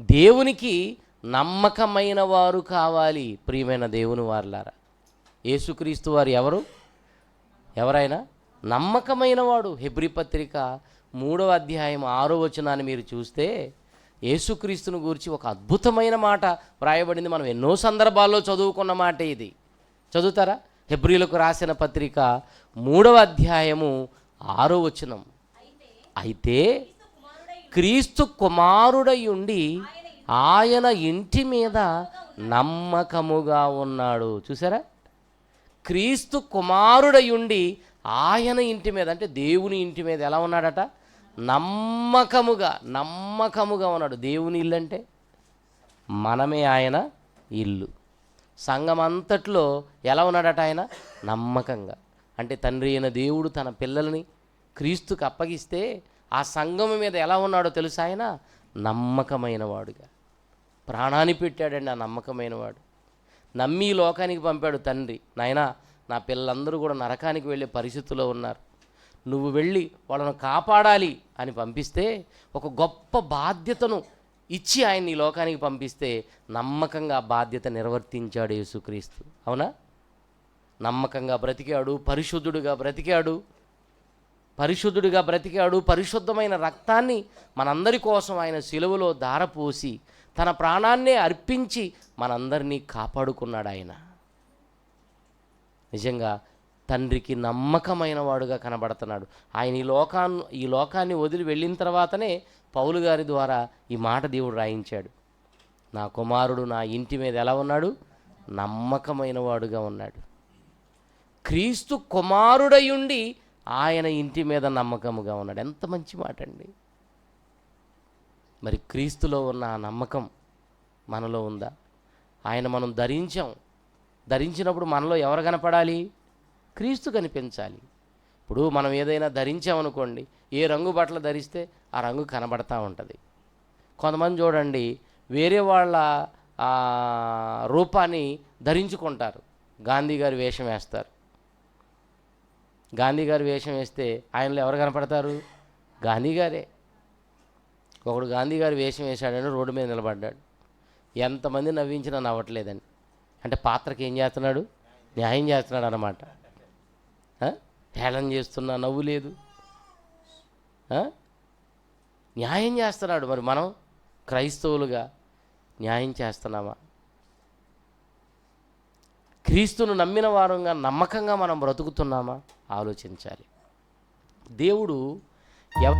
దేవునికి నమ్మకమైన వారు కావాలి ప్రియమైన దేవుని వారులారా. యేసుక్రీస్తు వారు ఎవరు? ఎవరైనా? నమ్మకమైన వాడు. హెబ్రి పత్రిక మూడవ అధ్యాయం ఆరో వచనాన్ని మీరు చూస్తే యేసుక్రీస్తుని గురించి ఒక అద్భుతమైన మాట వ్రాయబడింది. మనం ఎన్నో సందర్భాల్లో చదువుకున్న మాట ఇది. చదువుతారా? హెబ్రిలకు రాసిన పత్రిక మూడవ అధ్యాయము ఆరో వచనం. అయితే క్రీస్తు కుమారుడై ఉండి ఆయన ఇంటి మీద నమ్మకముగా ఉన్నాడు. చూసారా? క్రీస్తు కుమారుడై ఉండి ఆయన ఇంటి మీద అంటే దేవుని ఇంటి మీద ఎలా ఉన్నాడట? నమ్మకముగా నమ్మకముగా ఉన్నాడు. దేవుని ఇల్లు అంటే మనమే ఆయన ఇల్లు. సంఘం అంతట్లో ఎలా ఉన్నాడట ఆయన? నమ్మకంగా. అంటే తండ్రి అయిన దేవుడు తన పిల్లల్ని క్రీస్తుకు అప్పగిస్తే ఆ సంఘం మీద ఎలా ఉన్నాడో తెలుసా ఆయన? నమ్మకమైన వాడుగా ప్రాణాన్ని పెట్టాడండి ఆ నమ్మకమైన వాడు నమ్మి లోకానికి పంపాడు తండ్రి. నాయనా నా పిల్లలందరూ కూడా నరకానికి వెళ్ళే పరిస్థితిలో ఉన్నారు. నువ్వు వెళ్ళి వాళ్ళను కాపాడాలి అని పంపిస్తే ఒక గొప్ప బాధ్యతను ఇచ్చి ఆయన్ని ఈ లోకానికి పంపిస్తే నమ్మకంగా బాధ్యత నిర్వర్తించాడు యేసుక్రీస్తు. అవునా? నమ్మకంగా బ్రతికాడు పరిశుద్ధుడుగా బ్రతికాడు. పరిశుద్ధుడిగా బ్రతికాడు. పరిశుద్ధమైన రక్తాన్ని మనందరి కోసం ఆయన సిలువలో ధారపోసి తన ప్రాణాన్నే అర్పించి మనందరినీ కాపాడుకున్నాడు ఆయన. నిజంగా తండ్రికి నమ్మకమైన వాడుగా కనబడుతున్నాడు. ఆయన ఈ లోకాన్ని ఈ లోకాన్ని వదిలి వెళ్ళిన తర్వాతనే పౌలు గారి ద్వారా ఈ మాట దేవుడు రాయించాడు. నా కుమారుడు నా ఇంటి మీద ఎలా ఉన్నాడు? నమ్మకమైన వాడుగా ఉన్నాడు. క్రీస్తు కుమారుడయుండి ఆయన ఇంటి మీద నమ్మకముగా ఉన్నాడు. ఎంత మంచి మాట అండి మరి క్రీస్తులో ఉన్న ఆ నమ్మకం మనలో ఉందా? ఆయన మనం ధరించాం. ధరించినప్పుడు మనలో ఎవరు కనపడాలి? క్రీస్తు కనిపించాలి. ఇప్పుడు మనం ఏదైనా ధరించామనుకోండి ఏ రంగు బట్టలు ధరిస్తే ఆ రంగు కనబడతా ఉంటుంది. కొంతమంది చూడండి వేరే వాళ్ళ రూపాన్ని ధరించుకుంటారు. గాంధీ గారు వేషం వేస్తారు. గాంధీ గారు వేషం వేస్తే ఆయనలో ఎవరు కనపడతారు? గాంధీ గారే. ఒకడు గాంధీ గారు వేషం వేశాడని రోడ్డు మీద నిలబడ్డాడు. ఎంతమంది నవ్వించినా నవ్వట్లేదని. అంటే పాత్రకి ఏం చేస్తున్నాడు? న్యాయం చేస్తున్నాడు అనమాట హేళన చేస్తున్నా నవ్వు లేదు. న్యాయం చేస్తున్నాడు మరి మనం క్రైస్తవులుగా న్యాయం చేస్తున్నామా? క్రీస్తును నమ్మిన వారంగా నమ్మకంగా మనం బ్రతుకుతున్నామా? ఆలోచించాలి. దేవుడు ఎవ